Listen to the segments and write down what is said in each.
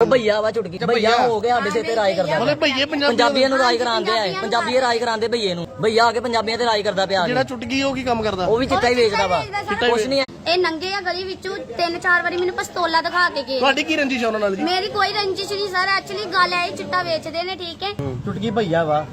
ਉਹ ਭਈਆ ਵਾ ਚੁਟਕੀ ਭਈਆ ਹੋ ਗਿਆ ਸਾਡੇ ਸਿਰ ਤੇ ਰਾਜ ਕਰਦਾ। ਮਤਲਬ ਭਈਏ ਪੰਜਾਬੀ ਪੰਜਾਬੀਆਂ ਨੂੰ ਰਾਜ ਕਰਾਉਂਦੇ ਆ ਪੰਜਾਬੀ ਇਹ ਰਾਜ ਕਰਾਉਂਦੇ ਭਈਏ ਨੂੰ। ਭਈਆ ਆ ਕੇ ਪੰਜਾਬੀਆਂ ਤੇ ਰਾਜ ਕਰਦਾ ਪਿਆ ਆ ਕੇ। ਜਿਹੜਾ ਚੁਟਕੀ ਉਹ ਕੀ ਕੰਮ ਕਰਦਾ? ਉਹ ਵੀ ਚਿੱਟਾ ਹੀ ਵੇਚਦਾ ਵਾ। ਚਿੱਟਾ ਕੁਛ ਨਹੀਂ ਇਹ ਨੰਗੇ ਆ ਗਲੀ ਵਿੱਚੋਂ ਤਿੰਨ ਚਾਰ ਵਾਰੀ ਮੈਨੂੰ ਪਿਸਤੌਲਾ ਦਿਖਾ ਕੇ ਗਏ। ਤੁਹਾਡੀ ਕੀ ਰੰਜਿਸ਼ ਉਹਨਾਂ ਨਾਲ ਜੀ? ਮੇਰੀ ਕੋਈ ਰੰਜਿਸ਼ ਨਹੀਂ ਸਰ। ਐਕਚੁਅਲੀ ਗੱਲ ਹੈ ਇਹ ਚਿੱਟਾ ਵੇਚਦੇ ਨੇ ਠੀਕ ਹੈ। ਟੁਟਕੀ ਭਈਆ ਵਾ।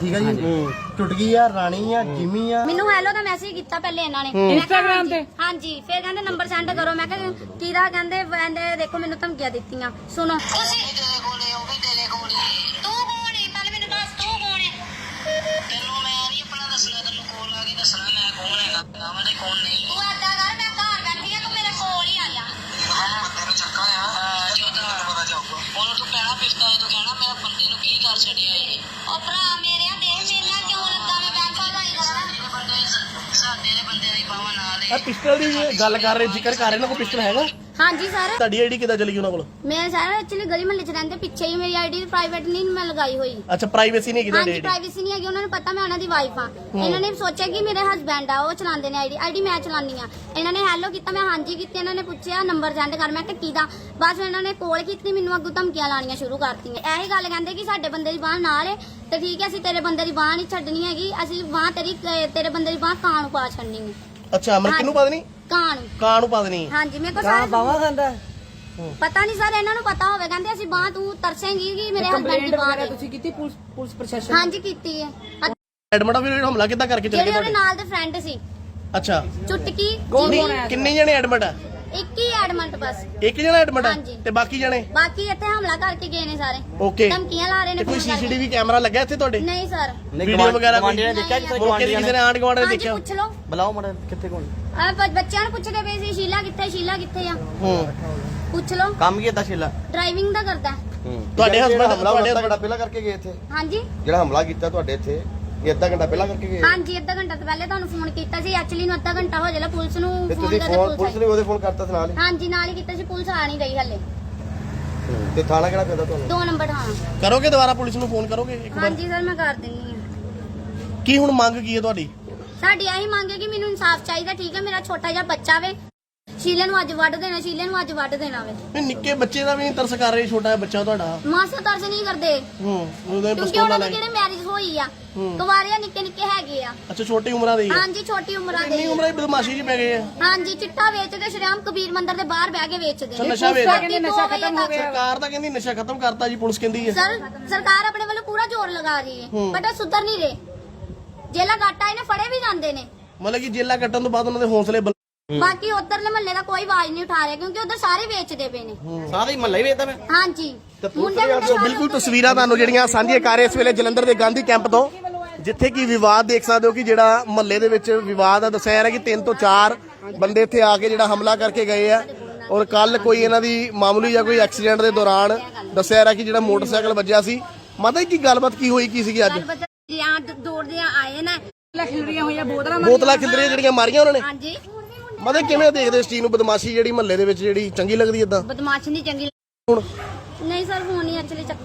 ਠੀਕ ਹੈ ਜੀ? ਟੁਟਕੀ ਆ ਰਾਣੀ ਆ ਜਿਮੀ ਆ। ਮੈਨੂੰ ਹੈਲੋ ਦਾ ਮੈਸੇਜ ਕੀਤਾ ਪਹਿਲੇ ਇਹਨਾਂ ਨੇ। ਇੰਸਟਾਗ੍ਰam ਤੇ? ਹਾਂਜੀ ਫਿਰ ਕਹਿੰਦੇ ਨੰਬਰ ਸੈਂਡ ਕਰੋ। ਮੈਂ ਕਿਹਾ ਕੀਰਾ ਕਹਿੰਦੇ ਕਹਿੰਦੇ ਦੇਖੋ ਮੈਨੂੰ ਧਮਕੀਆਂ ਦਿੱਤੀਆਂ। ਸੁਣੋ। ਤੁਸੀਂ ਤੂੰ ਕੌਣ ਹੈ ਪਹਿਲੇ ਮੈਨੂੰ ਦੱਸ ਤੂੰ ਕੌਣ ਹੈ ਤੈਨੂੰ ਮੈਂ ਨਹੀਂ ਆਪਣਾ ਦੱਸਣਾ ਤੈਨੂੰ ਕੋਲ ਆ ਕੇ ਦੱਸਣਾ ਮੈਂ ਕੌਣ ਹੈਗਾ। ਨਾਮ ਦੇ ਕੌਣ ਨਹੀਂ। ਤੂੰ ਏਦਾਂ ਕਰ ਮੈਂ ਘਰ ਬੈਠੀ ਆ ਤੂੰ ਮੇਰੇ ਕੋਲ ਹੀ ਆ ਜਾ। ਬੰਦੇ ਨੂੰ ਚੱਕਾ ਆ। ਹਾਂ ਜੋ ਤਾਂ ਪਤਾ ਜਾਊਗਾ। ਉਹਨੂੰ ਤੂੰ ਕਹਿਣਾ ਪਿਸਤਾ ਤੂੰ ਕਹਿਣਾ ਮੇਰਾ ਬੰਦੇ ਨੂੰ ਕੀ ਕਰ ਛੱਡਿਆ ਇਹ ਉਹ ਭਰਾ ਮੇਰੇ ਆ ਪਿਸਟਲ ਦੀ ਗੱਲ ਕਰ ਰਹੇ ਜ਼ਿਕਰ ਕਰ ਰਹੇ ਨਾ ਕੋਈ ਪਿਸਟਲ ਹੈਗਾ? ਹਾਂਜੀ ਸਰ। ਤੁਹਾਡੀ ਆਈਡੀ ਕਿੱਦਾਂ ਚਲੀ ਗਈ ਉਹਨਾਂ ਕੋਲ? ਮੈਂ ਸਰ ਐਕਚੁਅਲੀ ਗਲੀ ਮਹੱਲੇ 'ਚ ਰਹਿੰਦੇ ਪਿੱਛੇ ਹੀ ਮੇਰੀ ਆਈਡੀ ਪ੍ਰਾਈਵੇਟ ਨਹੀਂ ਮੈਂ ਲਗਾਈ ਹੋਈ। ਅੱਛਾ ਪ੍ਰਾਈਵੇਸੀ ਨਹੀਂ ਤੁਹਾਡੀ ਹਾਂਜੀ ਪ੍ਰਾਈਵੇਸੀ ਨਹੀਂ ਹੈਗੀ ਉਹਨਾਂ ਨੂੰ ਪਤਾ ਮੈਂ ਉਹਨਾਂ ਦੀ ਵਾਈਫ ਆ ਇਹਨਾਂ ਨੇ ਸੋਚਿਆ ਕਿ ਮੇਰੇ ਹਸਬੈਂਡ ਆ ਉਹ ਚਲਾਉਂਦੇ ਨੇ ਆਈਡੀ ਆਈਡੀ ਮੈਂ ਚਲਾਉਂਦੀ ਆ ਇਹਨਾਂ ਨੇ ਹੈਲੋ ਕੀਤਾ ਮੈਂ ਹਾਂਜੀ ਕੀਤੀ ਇਹਨਾਂ ਨੇ ਪੁੱਛਿਆ ਨੰਬਰ ਸੈਂਡ ਕਰ ਮੈਂ ਕਿਹਦਾ? ਬਸ ਇਹਨਾਂ ਨੇ ਕੋਲ ਕੀਤੀ ਮੈਨੂੰ ਅੱਗੋਂ ਧਮਕੀਆਂ ਲਾਣੀਆਂ ਸ਼ੁਰੂ ਕਰਤੀਆਂ। ਇਹੀ ਗੱਲ ਕਹਿੰਦੇ ਕਿ ਸਾਡੇ ਬੰਦੇ ਦੀ ਬਾਹ ਨਾਲ ਹੈ ਤੇ ਠੀਕ ਹੈ ਅਸੀਂ ਤੇਰੇ ਬੰਦੇ ਦੀ ਬਾਹ ਨਹੀਂ ਛੱਡਣੀ ਹੈਗੀ ਅਸੀਂ ਬਾਹ ਤੇਰੀ ਤੇਰੇ ਬੰਦੇ ਦੀ ਬਾਹ ਕਾਂ ਨੂੰ ਪਾ ਛੱਡਣੀ ਹੈ। ਅੱਛਾ ਮਤਲਬ ਕਿਹਨੂੰ ਪਾ ਦੇਣੀ? ਕਾਂ ਨੂੰ ਕਾਂ ਨੂੰ ਪਾ ਦੇਣੀ। ਹਾਂਜੀ ਮੇਰੇ ਕੋਲ ਕਾਂ ਸਾਰੇ ਬਾਵਾ ਖਾਂਦਾ? ਪਤਾ ਨਹੀਂ ਸਰ ਇਹਨਾਂ ਨੂੰ ਪਤਾ ਹੋਵੇ। ਕਹਿੰਦੇ ਅਸੀਂ ਬਾਹ ਤੂੰ ਤਰਸੇਂਗੀ ਕਿ ਮੇਰੇ ਹਸਬੈਂਡ ਦੀ ਬਾਹ ਦੇ। ਕੀਤੀ ਪੁਲਿਸ ਪੁਲਿਸ ਪ੍ਰਸ਼ਾਸਨ? ਹਾਂਜੀ ਕੀਤੀ ਹੈ। ਐਡਮਿਟ ਆ ਫਿਰ ਹਮਲਾ ਕਿੱਦਾਂ ਕਰਕੇ ਚਲੇ ਜਿਹੜੇ ਗਏ ਉਹਦੇ ਤੁਹਾਡੇ? ਨਾਲ ਦੇ ਫਰੈਂਡ ਸੀ। ਅੱਛਾ। ਚੁਟਕੀ ਕਿੰਨੇ ਜਣੇ ਐਡਮਿਟ ਆ? ਇੱਕ ਹੀ ਐਡਮਿਟ ਬਸ। ਇੱਕ ਜਣਾ ਐਡਮਿਟ। ਤੇ ਬਾਕੀ ਜਣੇ? ਬਾਕੀ ਇੱਥੇ ਹਮਲਾ ਕਰਕੇ ਗਏ ਨੇ ਸਾਰੇ। ਓਕੇ ਧਮਕੀਆਂ ਲਾ ਰਹੇ ਨੇ ਤੇ ਕੋਈ ਫੋਨ ਕਰਕੇ। ਸੀਸੀਟੀਵੀ ਕੈਮਰਾ ਲੱਗਾ ਇੱਥੇ ਤੁਹਾਡੇ? ਨਹੀਂ ਸਰ ਵੀਡੀਓ ਵਗੈਰਾ ਕੋਈ? ਨੇ ਦੇਖਿਆ ਕਿਸੇ ਮੌਕੇ ਤੇ ਕਿਸੇ ਨੇ। ਆਂਢ ਗੁਆਂਢ ਨੇ ਹਾਂਜੀ ਦੇਖਿਆ? ਪੁੱਛ ਲਓ। ਬੁਲਾਓ ਮੜਾ ਕਿੱਥੇ ਕੋਣ ਆ ਬ- ਬੱਚਿਆਂ ਨੂੰ ਪੁੱਛਦੇ ਪਏ ਸੀ ਸ਼ੀਲਾ ਕਿੱਥੇ? ਸ਼ੀਲਾ ਕਿੱਥੇ ਆ? ਹੂੰ। ਪੁੱਛ ਲਓ। ਕੰਮ ਕੀ ਏਦਾਂ ਛਿਲਾ ਡਰਾਈਵਿੰਗ ਦਾ ਕਰਦਾ। ਤੁਹਾਡੇ husband- ਹਮਲਾ ਤੁਹਾਡੇ ਅੱਧਾ ਘੰਟਾ ਪਹਿਲਾਂ ਕਰਕੇ ਗਏ ਇੱਥੇ? ਹਾਂਜੀ। ਜਿਹੜਾ ਹਮਲਾ ਕੀਤਾ ਤੁਹਾਡੇ ਇੱਥੇ ਇਹ ਅੱਧਾ ਘੰਟਾ ਪਹਿਲਾਂ ਕਰਕੇ ਗਏ ਹਾਂਜੀ ਅੱਧਾ ਘੰਟਾ ਤੋਂ ਪਹਿਲੇ ਤੁਹਾਨੂੰ ਫੋਨ ਕੀਤਾ ਸੀ। ਐਕਚੁਅਲੀ ਨੂੰ ਅੱਧਾ ਘੰਟਾ ਹੋ ਜਾਣਾ ਪੁਲਿਸ ਨੂੰ ਤੇ ਫੋਨ ਤੁਸੀਂ ਕਰਦੇ ਫੋਨ ਪੁਲਿਸ ਪੁਲਿਸ ਨੇ ਉਹਦੇ ਫੋਨ ਕਰਤਾ ਸੀ ਨਾਲ ਆਈ। ਹਾਂਜੀ ਨਾਲ ਹੀ ਕੀਤਾ ਸੀ ਪੁਲਿਸ ਆ ਨਹੀਂ ਰਹੀ ਹਲੇ। ਹੀ ਤੇ ਥਾਣਾ ਕਿਹੜਾ ਪੈਂਦਾ ਤੁਹਾਨੂੰ? ਦੋ ਨੰਬਰ ਹਾਂ ਕਰੋਗੇ ਦੁਬਾਰਾ ਪੁਲਿਸ ਨੂੰ ਫੋਨ ਕਰੋਗੇ ਇੱਕ ਵਾਰ? ਹਾਂਜੀ ਸਰ ਮੈਂ ਕਰ ਦਿੰਨੀ ਆ। ਕੀ ਹੁਣ ਮੰਗ ਕੀ ਹੈ ਤੁਹਾਡੀ? ਸਾਡੀ ਆਹੀ ਮੰਗ ਹੈ ਕਿ ਮੈਨੂੰ ਇਨਸਾਫ ਚਾਹੀਦਾ ਠੀਕ ਹੈ? ਮੇਰਾ ਛੋਟਾ ਜਿਹਾ ਬੱਚਾ ਵੇ ਸ਼ੀਲੇ ਨੂੰ ਅੱਜ ਵੱਢ ਦੇਣਾ ਸ਼ੀਲੇ ਨੂੰ ਅੱਜ ਵੱਢ ਦੇਣਾ ਵੇ। ਇਹ ਨਿੱਕੇ ਬੱਚੇ ਦਾ ਵੀ ਨਹੀਂ ਤਰਸ ਕਰ ਰਹੇ ਛੋਟਾ ਜਿਹਾ ਬੱਚਾ ਤੁਹਾਡਾ। ਮਾਸਾ ਤਰਸ ਨਹੀਂ ਕਰਦੇ। ਹੂੰ ਉਹਦੇ ਕਿਉਂਕਿ ਉਹਨਾਂ ਲੈ ਦੀ ਜਿਹੜੇ ਮੈਰਿਜ ਹੋਈ ਆ? ਕੁਵਾਰੇ ਆ ਨਿੱਕੇ ਨਿੱਕੇ ਹੈਗੇ ਆ। ਅੱਛਾ ਛੋਟੀ ਉਮਰਾਂ ਦੇ ਹੀ ਆ। ਹਾਂਜੀ ਛੋਟੀ ਉਮਰਾਂ ਇੰਨੀ ਦੇ ਉਮਰਾਂ ਹੀ ਬਦਮਾਸ਼ੀ 'ਚ ਪੈ ਗਏ ਆ। ਹਾਂਜੀ ਚਿੱਟਾ ਵੇਚਦੇ ਸ਼੍ਰੀਰਾਮ ਕਬੀਰ ਮੰਦਿਰ ਦੇ ਬਾਹਰ ਬਹਿ ਕੇ ਵੇਚਦੇ ਅੱਛਾ, ਨਸ਼ਾ ਵੇਚਦੇ। ਕਹਿੰਦੇ ਨਸ਼ਾ ਖਤਮ ਹੋ ਗਿਆ। ਸਰਕਾਰ ਤਾਂ ਕਹਿੰਦੀ ਨਸ਼ਾ ਖਤਮ ਕਰਤਾ ਜੀ ਪੁਲਿਸ ਕਹਿੰਦੀ ਹੈ ਸਰ ਸਰਕਾਰ ਆਪਣੇ ਵੱਲੋਂ ਪੂਰਾ ਜ਼ੋਰ ਲਗਾ ਰਹੀ ਹੈ ਬਟ ਉਹ ਸੁਧਰ ਨਹੀਂ ਰਹੇ। ਜੇਲਾ ਗਾਟਾ ਇਹਨੇ ਫੜੇ ਵੀ ਜਾਂਦੇ ਨੇ। ਮਤਲਬ ਕਿ ਜੇਲਾ ਕੱਟਣ ਤੋਂ ਬਾਅਦ ਉਹਨਾਂ ਦੇ ਹੌਸਲੇ ਬੁਲ- ਬਾਕੀ ਉਧਰਲੇ ਮਹੱਲੇ ਦਾ ਕੋਈ ਆਵਾਜ਼ ਨਹੀਂ ਉਠਾ ਰਿਹਾ ਕਿਉਂਕਿ ਉਧਰ ਸਾਰੇ ਵੇਚਦੇ ਪਏ ਨੇ। ਸਾਰੇ ਮਹੱਲਾ ਹੀ ਵੇਚਦਾ ਮੈਂ ਹਾਂਜੀ। ਮੁੰਡੇ ਸੋ ਬਿਲਕੁਲ ਤਸਵੀਰਾਂ ਤੁਹਾਨੂੰ ਜਿਹੜੀਆਂ ਸਾਂਝੀਆਂ ਕਰ ਰਹੇ ਇਸ ਵੇਲੇ ਜਲੰਧਰ ਦੇ ਗਾਂਧੀ ਕੈਂਪ ਤੋਂ ਜਿੱਥੇ ਕਿ ਵਿਵਾਦ ਦੇਖ ਸਕਦੇ ਹੋ ਕਿ ਜਿਹੜਾ ਮਹੱਲੇ ਦੇ ਵਿੱਚ ਵਿਵਾਦ ਆ ਦੱਸਿਆ ਜਾ ਰਿਹਾ ਕਿ ਤਿੰਨ ਤੋਂ ਚਾਰ ਬੰਦੇ ਇੱਥੇ ਆ ਕੇ ਜਿਹੜਾ ਹਮਲਾ ਕਰਕੇ ਗਏ ਆ। ਔਰ ਕੱਲ ਕੋਈ ਇਹਨਾਂ ਦੀ ਮਾਮੂਲੀ ਜਾਂ ਕੋਈ ਐਕਸੀਡੈਂਟ ਦੇ ਦੌਰਾਨ ਦੱਸਿਆ ਜਾ ਰਿਹਾ ਕਿ ਜਿਹੜਾ ਮੋਟਰਸਾਈਕਲ ਵੱਜਿਆ ਸੀ। ਮਾਤਾ ਜੀ ਕੀ ਗੱਲਬਾਤ ਕੀ ਹੋਈ ਕੀ ਸੀਗੀ ਅੱਜ? ਜਾਂ ਦੌੜਦੇ ਆਏ ਨੇ। ਬੋਤਲਾਂ ਖਿੰਦਰੀਆਂ ਜਿਹੜੀਆਂ ਮਾਰੀਆਂ ਉਹਨਾਂ ਨੇ? ਹਾਂਜੀ। ਮਤਲਬ ਕਿਵੇਂ ਦੇਖਦੇ ਇਸ ਚੀਜ਼ ਨੂੰ ਬਦਮਾਸ਼ੀ ਜਿਹੜੀ ਮਹੱਲੇ ਦੇ ਵਿੱਚ ਜਿਹੜੀ ਚੰਗੀ ਲੱਗਦੀ ਇਦਾਂ ਬਦਮਾਸ਼ ਨਹੀਂ ਚੰਗੀ ਹੁਣ? ਨਹੀਂ ਸਰ ਫੋਨ ਨਹੀਂ ਐਕਚੁਅਲੀ ਚੱਕ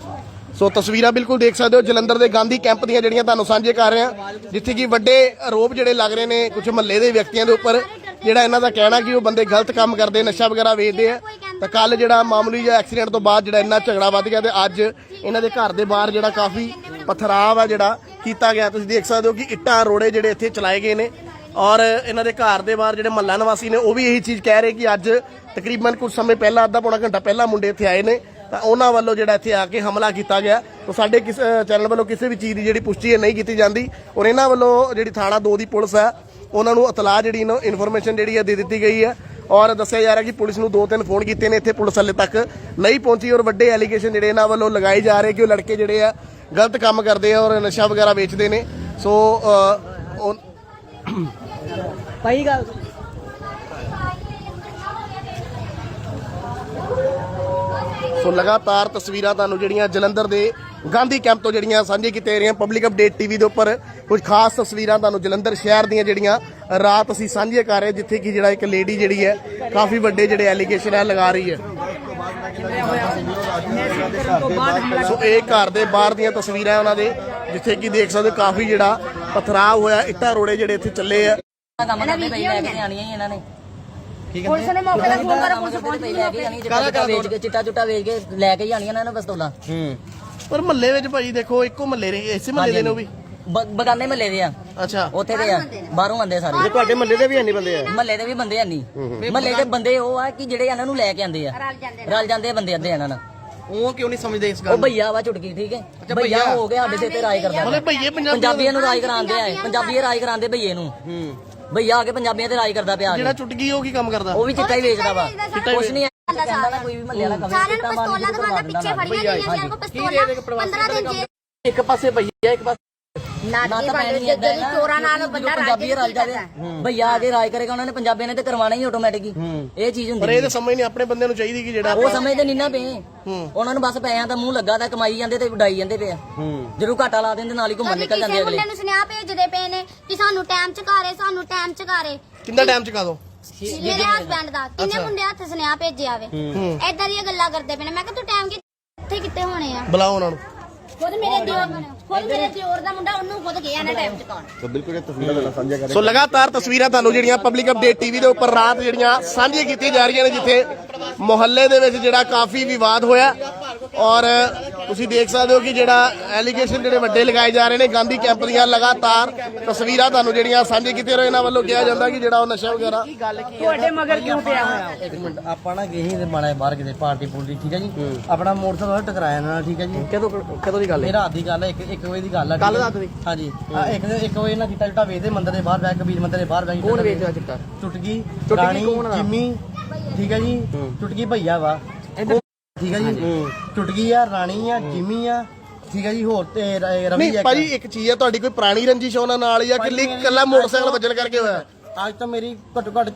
ਸੋ ਤਸਵੀਰਾਂ ਬਿਲਕੁਲ ਦੇਖ ਸਕਦੇ ਹੋ ਜਲੰਧਰ ਦੇ ਗਾਂਧੀ ਕੈਂਪ ਦੀਆਂ ਜਿਹੜੀਆਂ ਤੁਹਾਨੂੰ ਸਾਂਝੇ ਕਰ ਰਹੇ। ਹਾਂ ਜਿੱਥੇ ਕਿ ਵੱਡੇ ਆਰੋਪ ਜਿਹੜੇ ਲੱਗ ਰਹੇ ਨੇ ਕੁਝ ਮਹੱਲੇ ਦੇ ਵਿਅਕਤੀਆਂ ਦੇ ਉੱਪਰ ਜਿਹੜਾ ਇਹਨਾਂ ਦਾ ਕਹਿਣਾ ਕਿ ਉਹ ਬੰਦੇ ਗਲਤ ਕੰਮ ਕਰਦੇ ਨਸ਼ਾ ਵਗੈਰਾ ਵੇਚਦੇ ਆ। ਤਾਂ ਕੱਲ ਜਿਹੜਾ ਮਾਮੂਲੀ ਜਿਹਾ ਐਕਸੀਡੈਂਟ ਤੋਂ ਬਾਅਦ ਜਿਹੜਾ ਇੰਨਾ ਝਗੜਾ ਵੱਧ ਗਿਆ ਤੇ ਅੱਜ ਇਹਨਾਂ ਦੇ ਘਰ ਦੇ ਬਾਹਰ ਜਿਹੜਾ ਕਾਫੀ ਪਥਰਾਵ ਆ ਜਿਹੜਾ ਕੀਤਾ ਗਿਆ। ਤੁਸੀਂ ਦੇਖ ਸਕਦੇ ਹੋ ਕਿ ਇੱਟਾਂ ਰੋੜੇ ਜਿਹੜੇ ਇੱਥੇ ਚਲਾਏ ਗਏ ਨੇ। ਔਰ ਇਹਨਾਂ ਦੇ ਘਰ ਦੇ ਬਾਹਰ ਜਿਹੜੇ ਮਹੱਲਾ ਨਿਵਾਸੀ ਨੇ, ਉਹ ਵੀ ਇਹੀ ਚੀਜ਼ ਕਹਿ ਰਹੇ ਕਿ ਅੱਜ ਤਕਰੀਬਨ ਕੁਝ ਸਮੇਂ ਪਹਿਲਾਂ, ਅੱਧਾ ਪੌਣਾ ਘੰਟਾ ਪਹਿਲਾਂ ਮੁੰਡੇ ਇੱਥੇ ਆਏ ਨੇ। ਤਾਂ ਉਹਨਾਂ ਵੱਲੋਂ ਜਿਹੜਾ ਇੱਥੇ ਆ ਕੇ ਹਮਲਾ ਕੀਤਾ ਗਿਆ। ਤਾਂ ਸਾਡੇ ਕਿਸ ਚੈਨਲ ਵੱਲੋਂ ਕਿਸੇ ਵੀ ਚੀਜ਼ ਦੀ ਜਿਹੜੀ ਪੁਸ਼ਟੀ ਹੈ ਨਹੀਂ ਕੀਤੀ ਜਾਂਦੀ। ਔਰ ਇਹਨਾਂ ਵੱਲੋਂ ਜਿਹੜੀ ਥਾਣਾ 2 ਦੀ ਪੁਲਿਸ ਹੈ ਉਹਨਾਂ ਨੂੰ ਇਤਲਾਹ ਜਿਹੜੀ ਇਨਫੋਰਮੇਸ਼ਨ ਜਿਹੜੀ ਹੈ ਦੇ ਦਿੱਤੀ ਗਈ ਹੈ ਔਰ ਦੱਸਿਆ ਜਾ ਰਿਹਾ ਕਿ ਪੁਲਿਸ ਨੂੰ ਦੋ ਤਿੰਨ ਫੋਨ ਕੀਤੇ ਨੇ ਇੱਥੇ ਪੁਲਿਸ ਹਲੇ ਤੱਕ, ਨਹੀਂ ਪਹੁੰਚੀ ਔਰ ਵੱਡੇ ਐਲੀਗੇਸ਼ਨ ਜਿਹੜੇ ਇਹਨਾਂ ਵੱਲੋਂ ਲਗਾਏ ਜਾ ਰਹੇ ਕਿ ਉਹ ਲੜਕੇ ਜਿਹੜੇ ਆ, ਗਲਤ ਕੰਮ ਕਰਦੇ ਆ ਔਰ ਨਸ਼ਾ ਵਗੈਰਾ ਵੇਚਦੇ ਨੇ। ਸੋ ਭਾਈ ਗੱਲ ਸੋ ਲਗਾਤਾਰ ਤਸਵੀਰਾਂ ਤੁਹਾਨੂੰ ਜਿਹੜੀਆਂ ਜਲੰਧਰ ਦੇ ਗਾਂਧੀ ਕੈਂਪ ਤੋਂ ਜਿਹੜੀਆਂ ਸਾਂਝੇ ਕੀਤੀਆਂ ਰਹੀਆਂ ਪਬਲਿਕ ਅਪਡੇਟ ਟੀਵੀ ਦੇ ਉੱਪਰ ਕੁਝ ਖਾਸ ਤਸਵੀਰਾਂ ਤੁਹਾਨੂੰ ਜਲੰਧਰ ਸ਼ਹਿਰ ਦੀਆਂ ਜਿਹੜੀਆਂ ਰਾਤ ਅਸੀਂ ਸਾਂਝੀਆਂ ਕਰ ਰਹੇ ਜਿੱਥੇ ਕਿ ਜਿਹੜਾ ਇੱਕ ਲੇਡੀ ਜਿਹੜੀ ਹੈ, ਕਾਫੀ ਵੱਡੇ ਜਿਹੜੇ ਐਲੀਗੇਸ਼ਨ ਹੈ, ਲਗਾ ਰਹੀ ਹੈ। ਸੋ ਇਹ ਘਰ ਦੇ ਬਾਹਰ ਦੀਆਂ ਤਸਵੀਰਾਂ ਉਹਨਾਂ ਦੇ, ਜਿੱਥੇ ਕਿ ਦੇਖ ਸਕਦੇ ਹੋ ਕਾਫੀ ਜਿਹੜਾ ਪਥਰਾਵ ਹੋਇਆ, ਇੱਟਾਂ ਰੋੜੇ ਜਿਹੜੇ ਇੱਥੇ ਚੱਲੇ ਆ। ਕੰਮ ਕਰਦੇ ਪਈ ਲੈ ਕੇ ਆਣੀਆਂ ਹੀ ਇਹਨਾਂ ਨੇ। ਪੁਲਿਸ ਨੇ ਮੌਕੇ ਤੇ ਫੋਨ ਕਰਾ ਪੁਲਿਸ ਪਹੁੰਚ ਲੈ ਕੇ ਜਾਣੀ ਚਿੱਟਾ ਚੁੱਟਾ ਵੇਚ ਕੇ ਚਿੱਟਾ ਚੁੱਟਾ ਵੇਚ ਕੇ ਲੈ ਕੇ ਇਹਨਾਂ ਪਿਸਤੌਲਾਂ। ਹੂੰ। ਪਰ ਮਹੱਲੇ ਵਿੱਚ ਭਾਈ ਦੇਖੋ ਇੱਕੋ ਮਹੱਲੇ ਦੇ ਇਸੇ ਮਹੱਲੇ ਦੇ ਨੇ ਉਹ ਵੀ। ਬ- ਬਗਾਨੇ ਮਹੱਲੇ ਦੇ ਆ। ਅੱਛਾ। ਉੱਥੇ ਦੇ ਆ। ਬਾਹਰੋਂ ਆਂਦੇ ਸਾਰੇ। ਤੁਹਾਡੇ ਮਹੱਲੇ ਦੇ ਵੀ ਇੰਨੇ ਬੰਦੇ ਆ? ਮਹੱਲੇ ਦੇ ਵੀ ਬੰਦੇ ਆ ਨਹੀਂ ਮਹੱਲੇ ਦੇ ਬੰਦੇ ਉਹ ਆ ਕਿ ਜਿਹੜੇ ਇਹਨਾਂ ਨੂੰ ਲੈ ਕੇ ਆਂਦੇ ਆ। ਰਲ ਜਾਂਦੇ ਆ ਬੰਦੇ ਅੱਧੇ ਇਹਨਾਂ ਨਾਲ। ਉਹ ਕਿਉਂ ਨਹੀਂ ਸਮਝਦੇ ਇਸ ਉਹ ਭਈਆ ਵਾ ਝੁਟਕੀ ਠੀਕ ਹੈ? ਭਈਆ। ਹੋ ਗਿਆ ਸਾਡੇ ਸਿਰ ਤੇ ਰਾਜ ਕਰਦਾ। ਮਤਲਬ ਭਈਏ ਪੰਜਾਬੀ ਪੰਜਾਬੀਆਂ ਨੂੰ ਰਾਜ ਕਰਾਉਂਦੇ ਆ ਪੰਜਾਬੀ ਰਾਜ ਕਰਾਉਂਦੇ ਭਈਏ ਨੂੰ। ਹੂੰ। ਭਈਆ ਆ ਕੇ ਪੰਜਾਬੀਆਂ ਤੇ ਰਾਜ ਕਰਦਾ ਪਿਆ ਆ ਜਿਹੜਾ ਕੇ। ਚੁਟਕੀ ਉਹ ਕੀ ਕੰਮ ਕਰਦਾ? ਉਹ ਵੀ ਚਿੱਟਾ ਹੀ ਵੇਚਦਾ ਵਾ। ਚਿੱਟਾ ਕੁਛ ਨਹੀਂ ਕਹਿੰਦਾ ਨਾ ਕੋਈ ਵੀ ਮਹੱਲੇ ਵਾਲਾ ਕਵੇ। ਸਾਰਿਆਂ ਨੂੰ ਪਿਸਤੌਲਾਂ ਦਿਖਾਉਂਦਾ ਪਿੱਛੇ ਫੜੀਆਂ ਗਈਆਂ ਸੀ ਕੋ ਪਿਸਤੌਲਾਂ 15 ਦਿਨ ਜੇਲ੍ਹ ਇੱਕ ਪਾਸੇ ਭਈਆ ਇੱਕ ਪਾਸੇ ਨਾ ਤਾਂ ਪੈਣੀ ਏਦਾਂ ਹੈ ਨਾ ਚੋਰਾਂ ਨਾਲ ਬੰਦਾ ਪੰਜਾਬੀ ਰਲ ਜਾਵੇ। ਭਈਆ ਆ ਕੇ ਰਾਜ ਕਰੇਗਾ ਉਹਨਾਂ ਨੇ ਪੰਜਾਬੀਆਂ ਨੇ ਤੇ ਕਰਵਾਣਾ ਹੀ ਆਟੋਮੈਟਿਕ ਹੀ। ਇਹ ਚੀਜ਼ ਪਰ ਹੁੰਦੀ ਇਹ ਹੈ ਤਾਂ ਸਮਝ ਨਹੀਂ ਆਪਣੇ ਬੰਦੇ ਨੂੰ ਚਾਹੀਦੀ ਕਿ ਜਿਹੜਾ ਉਹ ਸਮਝਦੇ ਨਹੀਂ ਨਾ ਪਏ। ਉਹਨਾਂ ਨੂੰ ਬਸ ਪੈਸਿਆਂ ਦਾ ਮੂੰਹ ਲੱਗਾ ਤਾਂ ਕਮਾਈ ਜਾਂਦੇ ਤੇ ਉਡਾਈ ਜਾਂਦੇ ਪਏ ਜਦੋਂ ਘਾਟਾ ਲਾ ਦਿੰਦੇ ਨਾਲ ਹੀ ਘੁੰਮਣ ਨਿਕਲ ਜਾਂਦੇ ਅਗਲੇ। ਮੁੰਡੇ ਨੂੰ ਸੁਨੇਹਾ ਭੇਜਦੇ ਪਏ ਨੇ ਕਿ ਸਾਨੂੰ ਟਾਈਮ ਚਕਾਰੇ ਸਾਨੂੰ ਟਾਈਮ ਚਕਾਰੇ ਕਿੰਨਾ ਟਾਈਮ ਚਕਾ ਦੋ ਮੇਰੇ ਹਸਬੈਂਡ ਦਾ। ਕਿੰਨੇ ਮੁੰਡੇ ਹੱਥ ਸੁਨੇਹਾ ਭੇਜਿਆ ਵੇ? ਏਦਾਂ ਦੀਆਂ ਗੱਲਾਂ ਕਰਦੇ ਪਏ ਨੇ। ਮੈਂ ਕਿਹਾ ਤੂੰ ਟਾਈਮ ਕਿੱਥੇ ਕਿੱਥੇ ਹੋਣੇ ਆ? ਬੁਲਾਓ ਉਹਨਾਂ ਨੂੰ। ਖੁਦ ਮੇਰੇ ਦਿਓਰ ਖੁਦ ਮੇਰੇ ਦਿਓਰ ਦਾ ਮੁੰਡਾ ਉਹਨੂੰ ਖੁਦ ਗਿਆ ਨਾ ਟਾਈਮ ਚਕਾਉਣ ਸੋ ਲਗਾਤਾਰ ਤਸਵੀਰਾਂ ਤੁਹਾਨੂੰ ਜਿਹੜੀਆਂ ਪਬਲਿਕ ਅਪਡੇਟ ਟੀਵੀ ਦੇ ਉੱਪਰ ਰਾਤ ਜਿਹੜੀਆਂ ਸਾਂਝੀਆਂ ਕੀਤੀਆਂ ਜਾ ਰਹੀਆਂ ਨੇ ਜਿੱਥੇ ਮੁਹੱਲੇ ਦੇ ਵਿੱਚ ਜਿਹੜਾ ਕਾਫੀ ਵਿਵਾਦ ਹੋਇਆ ਔਰ ਤੁਸੀਂ ਦੇਖ ਸਕਦੇ ਹੋ ਕਿ ਜਿਹੜਾ ਐਲੀਗੇਸ਼ਨ ਜਿਹੜੇ ਵੱਡੇ ਲਗਾਏ ਜਾ ਰਹੇ ਨੇ ਗਾਂਧੀ ਕੈਂਪ ਦੀਆਂ ਲਗਾਤਾਰ ਤਸਵੀਰਾਂ ਤੁਹਾਨੂੰ ਜਿਹੜੀਆਂ ਸਾਂਝੀਆਂ ਕੀਤੀਆਂ ਰਹੇ ਇਹਨਾਂ ਵੱਲੋਂ ਕਿਹਾ ਜਾਂਦਾ ਕਿ ਜਿਹੜਾ ਉਹ ਨਸ਼ਾ ਵਗੈਰਾ ਇੱਕ ਮਿੰਟ ਆਪਾਂ ਨਾ ਗਏ ਸੀ ਤੇ ਮਾੜਾ ਬਾਹਰ ਕਿਤੇ ਪਾਰਟੀ ਪੂਰਟੀ ਠੀਕ ਹੈ ਜੀ? ਆਪਣਾ ਮੋਟਰਸਾਈਕਲ ਟਕਰਾਇਆ ਨਾਲ ਠੀਕ ਹੈ ਜੀ? ਕਦੋਂ ਕਦੋਂ ਦੀ ਗੱਲ ਇਹ ਰਾਤ ਦੀ ਗੱਲ ਹੈ ਇੱਕ ਇੱਕ ਵਜੇ ਦੀ ਗੱਲ ਹੈ ਕੱਲ੍ਹ ਰਾਤ ਦੀ? ਹਾਂਜੀ। ਆਹ ਇੱਕ ਇੱਕ ਵਜੇ ਨਾ ਚਿੱਟਾ ਚਿੱਟਾ ਵੇਚਦੇ ਮੰਦਰ ਦੇ ਬਾਹਰ ਬੈ ਕੇ ਕਬੀਰ ਮੰਦਰ ਦੇ ਬਾਹਰ ਬੈ ਕੇ ਕੌਣ ਵੇਚਦਾ ਚਿੱਟਾ ਟੁੱਟਗੀ ਟੁੱਟਗੀ ਰਾਣੀ ਕੌਣ ਆ? ਜਿੰਮੀ ਠੀਕ ਹੈ ਜੀ? ਟੁੱਟਗੀ ਭਈਆ ਵਾ। ਠੀਕ ਹੈ। ਜੀ ਟੁੱਟਗੀ ਆ ਰਾਣੀ ਆ ਜਿੰਮੀ ਆ। ਠੀਕ ਹੈ ਜੀ ਹੋਰ ਤੇ ਰ- ਰਵੀ ਨਹੀਂ ਆ ਭਾਜੀ ਇੱਕ ਚੀਜ਼ ਹੈ ਤੁਹਾਡੀ ਕੋਈ ਪੁਰਾਣੀ ਰੰਜਿਸ਼ ਉਹਨਾਂ ਨਾਲ ਜਾਂ ਕਿੱਲੀ ਕੱਲਾ ਮੋਟਰਸਾਈਕਲ ਵੱਜਣ ਕਰਕੇ ਹੋਇਆ? ਅੱਜ ਤਾਂ ਮੇਰੀ ਘੱਟੋ ਘੱਟ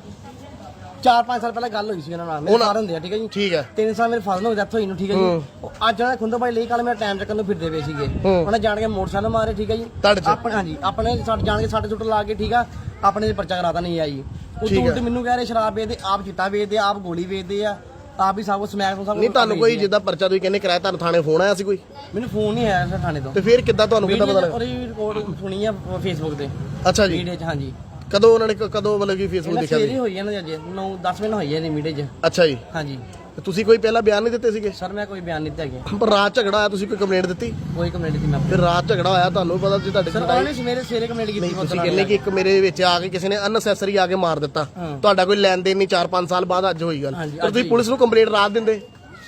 4-5 ਸਾਲ ਪਹਿਲਾਂ ਗੱਲ ਹੋਈ ਸੀ ਇਹਨਾਂ ਨਾਲ। ਮੇਰੇ ਫਾਦਰ ਹੁੰਦੇ ਆ ਠੀਕ ਹੈ ਜੀ? ਠੀਕ ਹੈ ਤਿੰਨ ਸਾਲ ਮੇਰੇ ਫਾਦਰ ਨੂੰ ਡੈਥ ਹੋਈ ਨੂੰ ਠੀਕ ਹੈ ਜੀ? ਉਹ ਅੱਜ ਉਹਨਾਂ ਖੁੰਦੋ ਭਾਈ ਲਈ ਕੱਲ ਮੇਰਾ ਟਾਈਮ ਚੱਕਣ ਨੂੰ ਫਿਰਦੇ ਪਏ ਸੀਗੇ। ਉਹਨੇ ਜਾਣ ਕੇ ਮੋਟਰਸਾਈਕਲ ਮਾਰੇ ਠੀਕ ਹੈ ਜੀ? ਤੁਹਾਡੇ 'ਚ? ਆਪਣੇ ਹਾਂਜੀ ਆਪਣੇ ਸਾਡੇ ਜਾਣ ਕੇ ਸਾਡੇ ਸੁੱਟ ਲਾ ਕੇ ਠੀਕ ਆ? ਆਪਣੇ ਤੇ ਪਰਚਾ ਕਰਾਤਾ ਨਹੀਂ ਆਈ। ਉਹ। ਤੋਂ ਮੈਨੂੰ ਕਹਿ ਰਹੇ ਸ਼ਰਾਬ ਵੇਚਦੇ ਆਪ ਚਿੱਟਾ ਵੇਚਦੇ ਆਪ ਗੋਲੀ ਵੇਚਦੇ ਆ। ਆਪ ਹੀ ਸਭ ਕੁਝ ਸਮੈਕ ਨੂੰ ਸਭ ਨਹੀਂ ਕੁਛ ਤੁਹਾਨੂੰ ਕੋਈ। ਜਿੱਦਾਂ ਪਰਚਾ ਤੁਸੀਂ ਕਹਿੰਦੇ ਕਰਾਇਆ ਤੁਹਾਨੂੰ ਥਾਣੇ ਫੋਨ ਆਇਆ ਸੀ ਕੋਈ? ਮੈਨੂੰ ਫੋਨ ਨਹੀਂ ਆਇਆ ਸਰ ਥਾਣੇ ਤੋਂ। ਤੇ ਫਿਰ ਕਿੱਦਾਂ ਤੁਹਾਨੂੰ ਕਿੱਦਾਂ ਪਤਾ ਲੱਗਾ? ਉਹਦੀ ਰਿਕਾਰਡ ਸੁਣੀ ਆ ਫੇਸਬੁੱਕ ਤੇ। ਅੱਛਾ ਜੀ। ਮੀਡੀਆ 'ਚ ਹਾਂਜੀ। ਕਦੋਂ ਉਹਨਾਂ ਨੇ ਕ- ਕਦੋਂ ਮਤਲਬ ਕਿ ਫੇਸਬੁੱਕ ਇਹਨਾਂ ਦੇਖਿਆ ਸਵੇਰੇ ਸੀ ਹੋਈ ਆ ਨਾ ਅੱਜ। 9 10 ਮਿੰਟ ਹੋਈ ਆ ਨੇ ਮੀਡੀਆ 'ਚ। ਅੱਛਾ ਜੀ। ਹਾਂਜੀ। ਤੇ ਤੁਸੀਂ ਕੋਈ ਪਹਿਲਾਂ ਬਿਆਨ ਨਹੀਂ ਦਿੱਤੇ ਸੀਗੇ? ਸਰ ਮੈਂ ਕੋਈ ਬਿਆਨ ਨਹੀਂ ਦਿੱਤਾ ਗਿਆ ਪਰ ਰਾਤ ਝਗੜਾ ਆਇਆ ਤੁਸੀਂ ਕੋਈ ਕੰਪਲੇਂਟ ਦਿੱਤੀ? ਕੋਈ ਕੰਪਲੇਂਟ ਨਹੀਂ ਮੈਂ ਫਿਰ ਰਾਤ ਝਗੜਾ ਹੋਇਆ ਤੁਹਾਨੂੰ ਪਤਾ ਸੀ ਤੁਹਾਡੇ ਸਰ ਨਾਲ ਉਹਨੇ ਸਵੇਰੇ ਸਵੇਰੇ ਕੰਪਲੇਂਟ ਕੀਤੀ ਤੁਸੀਂ ਕਹਿੰਦੇ ਕਿ ਇੱਕ ਮੇਰੇ ਵਿੱਚ ਆ ਕੇ ਕਿਸੇ ਨੇ ਅਨਸੈਸਰੀ ਆ ਕੇ ਮਾਰ ਦਿੱਤਾ। ਤੁਹਾਡਾ ਕੋਈ ਲੈਣ ਦੇਣ ਨਹੀਂ 4-5 ਸਾਲ ਬਾਅਦ ਅੱਜ ਹੋਈ ਗੱਲ। ਤੁਸੀਂ ਪੁਲਿਸ ਨੂੰ ਕੰਪਲੇਂਟ ਰਾਤ ਦਿੰਦੇ?